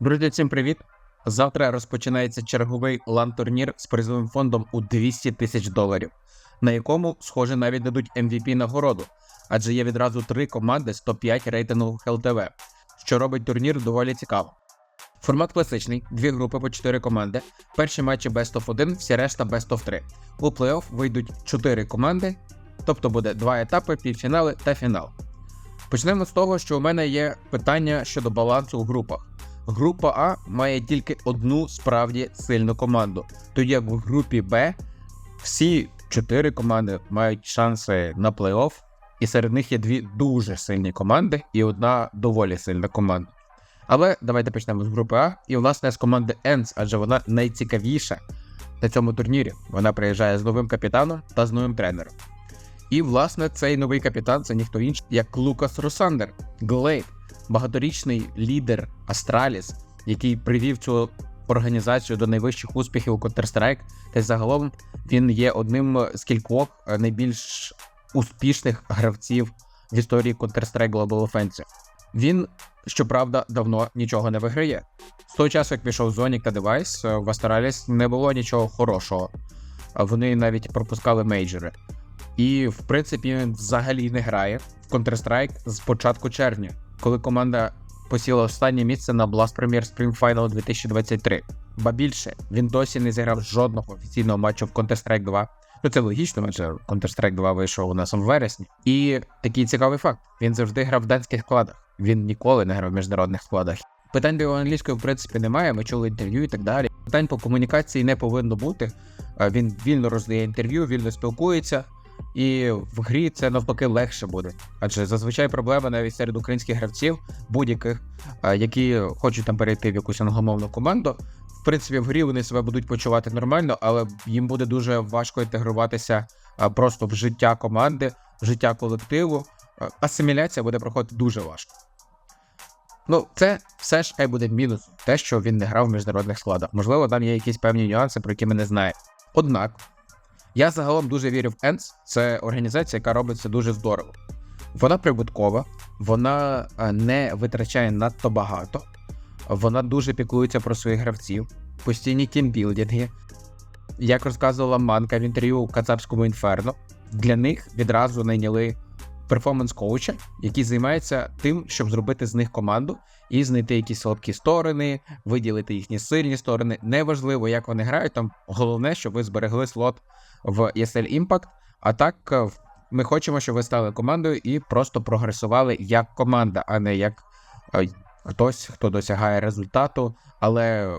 Друзі, всім привіт! Завтра розпочинається черговий лан-турнір з призовим фондом у 200 тисяч доларів, на якому, схоже, навіть дадуть MVP нагороду, адже є відразу три команди з топ-5 рейтингу ЛТВ, що робить турнір доволі цікаво. Формат класичний: дві групи по 4 команди. Перші матчі Best of 1, всі решта Best of 3. У плей-офф вийдуть 4 команди, тобто буде два етапи, півфінали та фінал. Почнемо з того, що у мене є питання щодо балансу у групах. Група А має тільки одну справді сильну команду, тоді як в групі Б всі чотири команди мають шанси на плей-офф, і серед них є дві дуже сильні команди і одна доволі сильна команда. Але давайте почнемо з групи А, і власне з команди Енс, адже вона найцікавіша на цьому турнірі. Вона приїжджає з новим капітаном та з новим тренером. І, власне, цей новий капітан це ніхто інший, як Лукас Росандер, Глейд, багаторічний лідер Астраліс, який привів цю організацію до найвищих успіхів у Counter-Strike, та й загалом він є одним з кількох е, найбільш успішних гравців в історії Counter-Strike Global Offensive. Він, щоправда, давно нічого не виграє. З того часу, як пішов Зонік та Девайс, в Астраліс не було нічого хорошого. Вони навіть пропускали мейджори. І, в принципі, він взагалі не грає в Counter-Strike з початку червня, коли команда посіла останнє місце на Blast Premier Spring Final 2023. Ба більше, він досі не зіграв жодного офіційного матчу в Counter-Strike 2. Ну це логічно, адже Counter-Strike 2 вийшов у нас у вересні. І такий цікавий факт: він завжди грав в данських складах. Він ніколи не грав в міжнародних складах. Питань до його англійської, в принципі, немає. Ми чули інтерв'ю і так далі. Питань по комунікації не повинно бути. Е, Він вільно роздає інтерв'ю, вільно спілкується. І в грі це навпаки легше буде. Адже зазвичай проблема навіть серед українських гравців, будь-яких, е, які хочуть там перейти в якусь англомовну команду. В принципі, в грі вони себе будуть почувати нормально, але їм буде дуже важко інтегруватися е, просто в життя команди, в життя колективу. Е, Асиміляція буде проходити дуже важко. Ну, це все ж буде мінус, те, що він не грав в міжнародних складах. Можливо, там є якісь певні нюанси, про які ми не знаємо. Однак, я загалом дуже вірю в ENS. Це організація, яка робить це дуже здорово. Вона прибуткова, вона е, не витрачає надто багато, вона дуже піклується про своїх гравців, постійні тімбілдинги. Як розказувала Манка в інтерв'ю Кацапському інферно, для них відразу найняли перформанс-коуча, який займається тим, щоб зробити з них команду і знайти якісь слабкі сторони, виділити їхні сильні сторони. Неважливо, як вони грають. Там головне, щоб ви зберегли слот в ESL Impact. А так е, ми хочемо, щоб ви стали командою і просто прогресували як команда, а не як е, хтось, хто досягає результату, але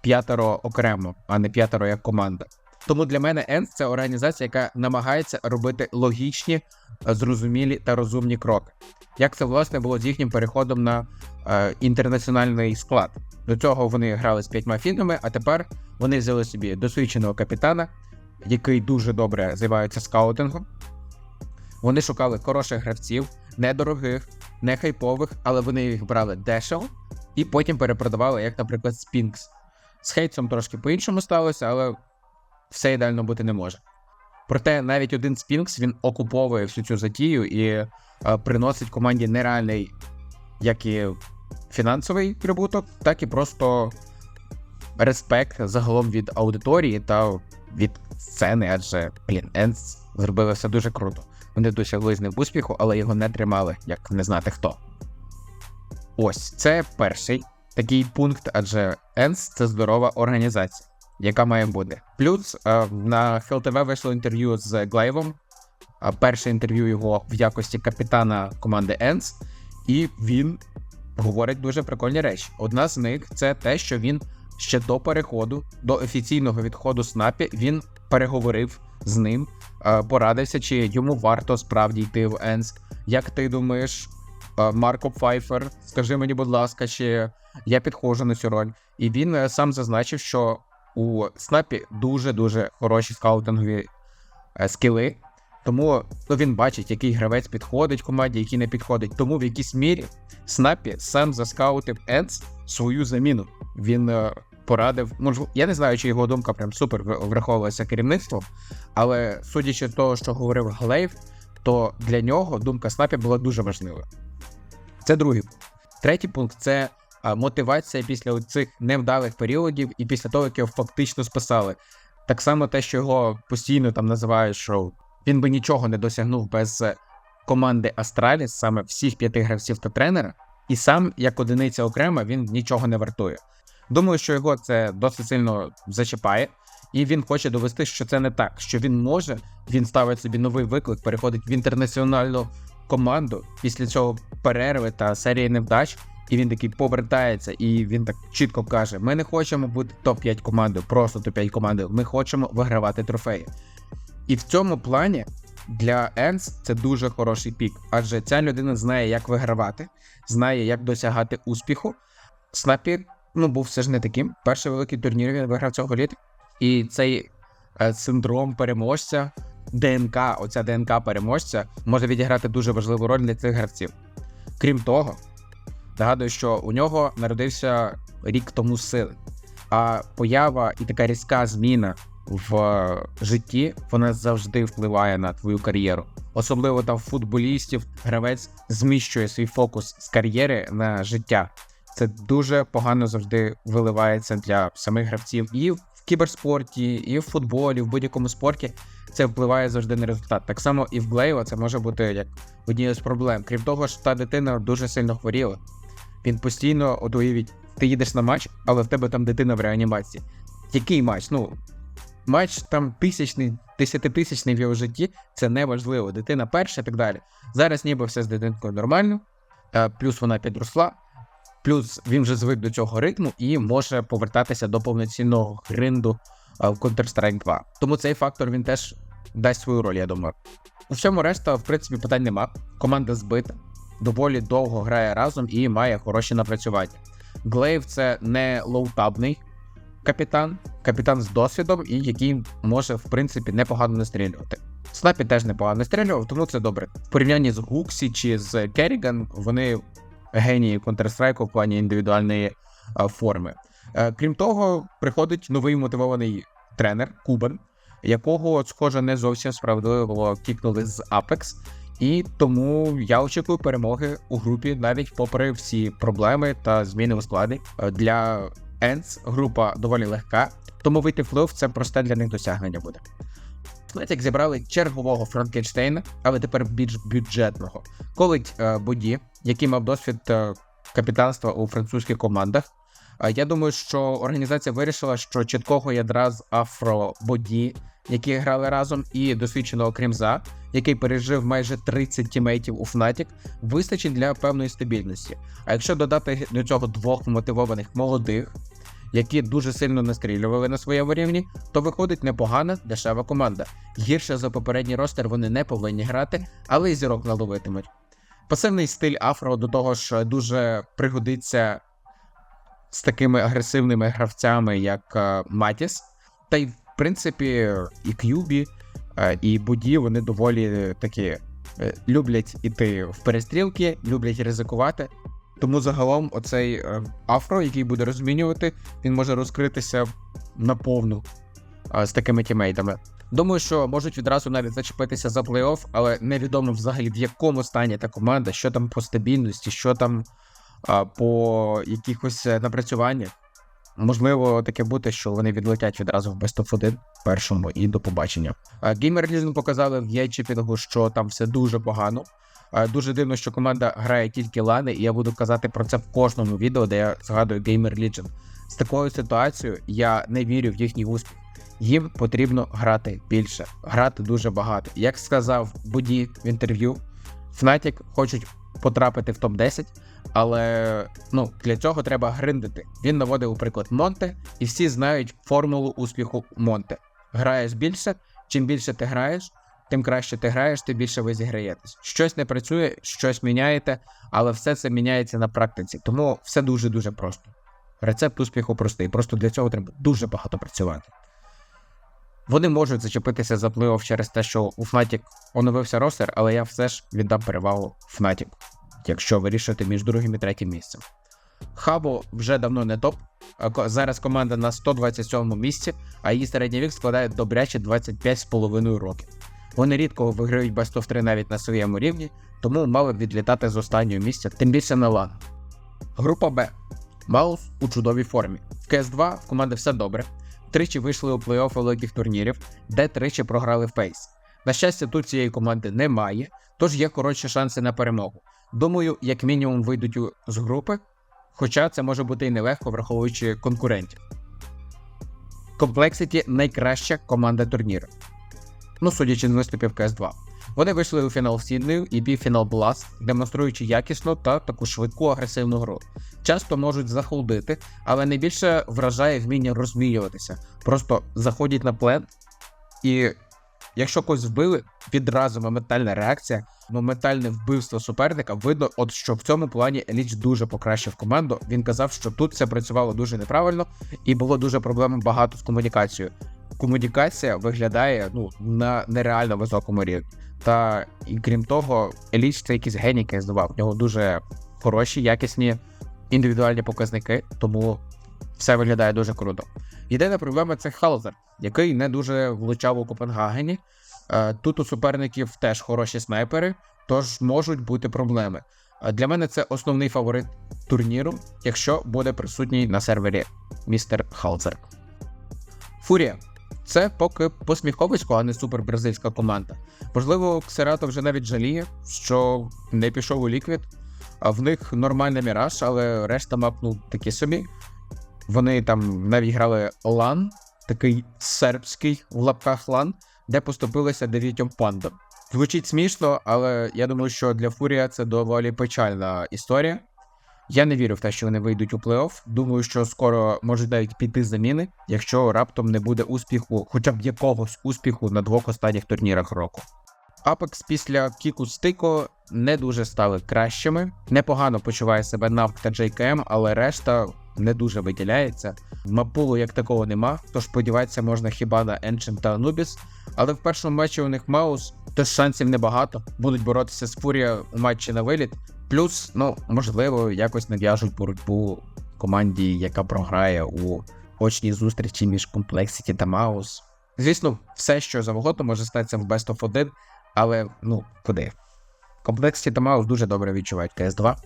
п'ятеро окремо, а не п'ятеро як команда. Тому для мене ENS – це організація, яка намагається робити логічні, е, зрозумілі та розумні кроки. Як це власне було з їхнім переходом на е, інтернаціональний склад. До цього вони грали з п'ятьма фінами, а тепер вони взяли собі досвідченого капітана, який дуже добре займається скаутингом. Вони шукали хороших гравців, недорогих, не хайпових, але вони їх брали дешево і потім перепродавали, як, наприклад, Spinks. З Хейтсом трошки по-іншому сталося, але все ідеально бути не може. Проте навіть один Spinks він окуповує всю цю затію і е, приносить команді нереальний як і фінансовий прибуток, так і просто респект загалом від аудиторії та від сцени, адже блін, Енс зробили все дуже круто. Вони досягли з ним успіху, але його не тримали, як не знати хто. Ось це перший такий пункт, адже Енс це здорова організація, яка має бути. Плюс е, на ХЛТВ вийшло інтерв'ю з Глейвом. е, Перше інтерв'ю його в якості капітана команди Енс, і він говорить дуже прикольні речі. Одна з них це те, що він ще до переходу, до офіційного відходу СНАПі, він переговорив з ним, е, порадився, чи йому варто справді йти в Енс. Як ти думаєш, Марко Пфайфер, скажи мені, будь ласка, чи я підходжу на цю роль? І він сам зазначив, що у СНАПі дуже-дуже хороші скаутингові е, скіли. Тому ну, він бачить, який гравець підходить команді, який не підходить. Тому в якійсь мірі Снапі сам заскаутив Енс свою заміну. Він е, порадив. Можливо, я не знаю, чи його думка прям супер враховувалася керівництвом, але судячи того, що говорив Глейв, то для нього думка Снапі була дуже важливою. Це другий. Третій пункт це мотивація після цих невдалих періодів і після того, як його фактично списали. Так само те, що його постійно там називають, що він би нічого не досягнув без е, команди Астраліс, саме всіх п'яти гравців та тренера, і сам, як одиниця окремо, він нічого не вартує. Думаю, що його це досить сильно зачіпає, і він хоче довести, що це не так, що він може, він ставить собі новий виклик, переходить в інтернаціональну команду після цього перерви та серії невдач. І він такий повертається, і він так чітко каже: Ми не хочемо бути топ-5 командою, просто топ-5 командою. Ми хочемо вигравати трофеї. І в цьому плані для Енс це дуже хороший пік, адже ця людина знає, як вигравати, знає, як досягати успіху. Снапі ну, був все ж не таким. Перший великий турнір він виграв цього літа. І цей е, синдром переможця, ДНК, оця ДНК переможця може відіграти дуже важливу роль для цих гравців. Крім того, нагадую, що у нього народився рік тому сили. А поява і така різка зміна в житті вона завжди впливає на твою кар'єру. Особливо там футболістів гравець зміщує свій фокус з кар'єри на життя. Це дуже погано завжди виливається для самих гравців і в кіберспорті, і в футболі, в будь-якому спорті. Це впливає завжди на результат. Так само і в Глейва це може бути як однією з проблем. Крім того, ж та дитина дуже сильно хворіла. Він постійно, от уявіть, ти їдеш на матч, але в тебе там дитина в реанімації. Який матч? Ну, матч там тисячний, десятитисячний в його житті, це не важливо. Дитина перша і так далі. Зараз ніби все з дитинкою нормально, е, плюс вона підросла, плюс він вже звик до цього ритму і може повертатися до повноцінного гринду е, в Counter-Strike 2. Тому цей фактор він теж дасть свою роль, я думаю. У всьому решта, в принципі, питань нема. Команда збита, доволі довго грає разом і має хороші напрацювання. Глейв це не лоутабний капітан, капітан з досвідом і який може, в принципі, непогано настрілювати. Снапі теж непогано настрілював, тому це добре. В порівнянні з Гуксі чи з Керріган, вони генії Counter-Strike в плані індивідуальної а, форми. Е, крім того, приходить новий мотивований тренер Кубан, якого, схоже, не зовсім справедливо кікнули з Apex. І тому я очікую перемоги у групі навіть попри всі проблеми та зміни у складі. Е, Для Ends група доволі легка, тому вийти в плей це просте для них досягнення буде. Фнетік зібрали чергового Франкенштейна, але тепер більш бюджетного. Колить е, Боді, який мав досвід е, капітанства у французьких командах. Я думаю, що організація вирішила, що чіткого ядра з Афро Боді, які грали разом, і досвідченого Кремза, який пережив майже 30 тімейтів у Fnatic, вистачить для певної стабільності. А якщо додати до цього двох мотивованих молодих, які дуже сильно настрілювали на своєму рівні, то виходить непогана дешева команда. Гірше за попередній ростер вони не повинні грати, але й зірок наловитимуть. Пасивний стиль Афро до того ж дуже пригодиться з такими агресивними гравцями, як е, Матіс. Та й, принципі, і К'юбі, е, і Буді вони доволі такі е, люблять іти в перестрілки, люблять ризикувати. Тому загалом оцей е, афро, який буде розмінювати, він може розкритися наповну з такими тімейтами. Думаю, що можуть відразу навіть зачепитися за плей-офф, але невідомо взагалі в якому стані та команда, що там по стабільності, що там а, по якихось напрацюваннях. Можливо, таке бути, що вони відлетять відразу в Best of 1 першому і до побачення. Геймер Legion показали в єйчіпінгу, що там все дуже погано. Дуже дивно, що команда грає тільки лани, і я буду казати про це в кожному відео, де я згадую Gamer Legion. З такою ситуацією я не вірю в їхній успіх. Їм потрібно грати більше, грати дуже багато. Як сказав Буді в інтерв'ю, Fnatic хочуть потрапити в топ-10, але ну, для цього треба гриндити. Він наводив у приклад Монте, і всі знають формулу успіху Монте. Граєш більше, чим більше ти граєш, тим краще ти граєш, тим більше ви зіграєтесь. Щось не працює, щось міняєте, але все це міняється на практиці. Тому все дуже-дуже просто. Рецепт успіху простий. Просто для цього треба дуже багато працювати. Вони можуть зачепитися за плей-офф через те, що у Fnatic оновився ростер, але я все ж віддам перевагу Fnatic, якщо вирішити між другим і третім місцем. Хабо вже давно не топ. Зараз команда на 127 місці, а її середній вік складає добряче 25,5 років. Вони рідко виграють Best of 3 навіть на своєму рівні, тому мали б відлітати з останнього місця, тим більше на лан. Група Б. Маус у чудовій формі. В CS2 в команди все добре. Тричі вийшли у плей-офф великих турнірів, де тричі програли в пейс. На щастя, тут цієї команди немає, тож є коротші шанси на перемогу. Думаю, як мінімум вийдуть з групи, хоча це може бути і нелегко, враховуючи конкурентів. Complexity найкраща команда турніру. Ну, судячи з виступів CS2. Вони вийшли у фінал Сіднею і півфінал Blast, демонструючи якісну та таку швидку агресивну гру. Часто можуть захолдити, але найбільше вражає вміння розмінюватися. Просто заходять на плен, і якщо когось вбили, відразу моментальна реакція, моментальне вбивство суперника. Видно, от що в цьому плані Еліч дуже покращив команду. Він казав, що тут все працювало дуже неправильно, і було дуже проблем багато з комунікацією. Комунікація виглядає ну на нереально високому рівні. Та і крім того, Еліч це якийсь геній, який здавав. В нього дуже хороші, якісні індивідуальні показники, тому все виглядає дуже круто. Єдина проблема це Халзер, який не дуже влучав у Копенгагені. Е, Тут у суперників теж хороші снайпери, тож можуть бути проблеми. Е, Для мене це основний фаворит турніру, якщо буде присутній на сервері містер Халзер. Фурія. Це поки посміховисько, а не супербразильська команда. Можливо, Ксерато вже навіть жаліє, що не пішов у ліквід, а в них нормальний міраж, але решта мап такі собі. Вони там навіть грали лан, такий сербський в лапках лан, де поступилися дев'ятьом пандам. Звучить смішно, але я думаю, що для Фурія це доволі печальна історія. Я не вірю в те, що вони вийдуть у плей-офф. Думаю, що скоро можуть навіть піти заміни, якщо раптом не буде успіху, хоча б якогось успіху на двох останніх турнірах року. Апекс після Кіку Стико не дуже стали кращими. Непогано почуває себе Навк та JKM, але решта не дуже виділяється. Мапулу як такого нема, тож сподіватися можна хіба на Ancient та Anubis. Але в першому матчі у них Маус, тож шансів небагато. Будуть боротися з Фурія у матчі на виліт. Плюс, ну, можливо, якось нав'яжуть боротьбу команді, яка програє у очній зустрічі між Complexity та Маус. Звісно, все, що завгодно, може статися в Best of 1, але ну, куди? Complexity та Маус дуже добре відчувають CS2.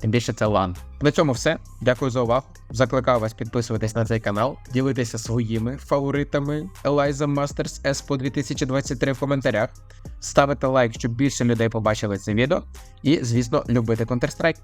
Тим більше це лан. На цьому все. Дякую за увагу. Закликаю вас підписуватись на цей канал, ділитися своїми фаворитами Eliza Masters Espo 2023 в коментарях, ставити лайк, щоб більше людей побачили це відео, і, звісно, любити Counter-Strike.